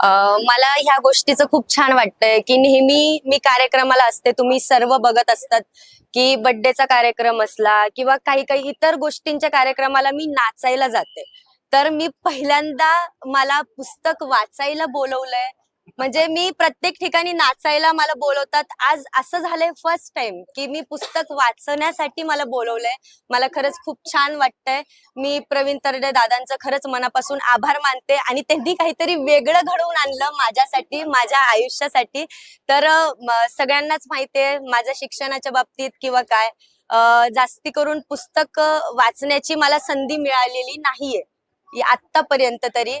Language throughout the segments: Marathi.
मला ह्या गोष्टीचं खूप छान वाटतंय की नेहमी मी कार्यक्रमाला असते तुम्ही सर्व बघत असतात की बड्डेचा कार्यक्रम असला किंवा काही काही इतर गोष्टींच्या कार्यक्रमाला मी नाचायला जाते. तर मी पहिल्यांदा मला पुस्तक वाचायला बोलवलंय. म्हणजे मी प्रत्येक ठिकाणी नाचायला मला बोलवतात. आज असं झालंय फर्स्ट टाइम की मी पुस्तक वाचण्यासाठी मला बोलवलंय. मला खरंच खूप छान वाटतंय. मी प्रवीण तरडे दादांचं खरंच मनापासून आभार मानते आणि त्यांनी काहीतरी वेगळं घडवून आणलं माझ्यासाठी माझ्या आयुष्यासाठी. तर सगळ्यांनाच माहितीये माझ्या शिक्षणाच्या बाबतीत किंवा काय जास्ती करून पुस्तक वाचण्याची मला संधी मिळालेली नाहीये. आतापर्यंत तरी.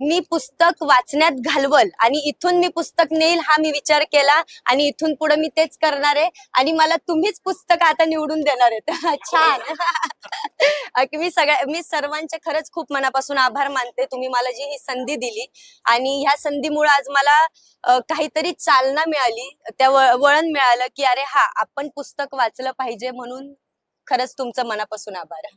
मी पुस्तक वाचण्यात घालवल आणि इथून मी पुस्तक नेईल हा मी विचार केला आणि इथून पुढे मी तेच करणार आहे आणि मला तुम्हीच पुस्तक आता निवडून देणार आहेत. छान. मी सगळ्या मी सर्वांचे खरंच खूप मनापासून आभार मानते. तुम्ही मला जी ही संधी दिली आणि ह्या संधीमुळे आज मला काहीतरी चालना मिळाली. त्या वळण मिळालं की अरे हा आपण पुस्तक वाचलं पाहिजे म्हणून खरंच तुमचं मनापासून आभार.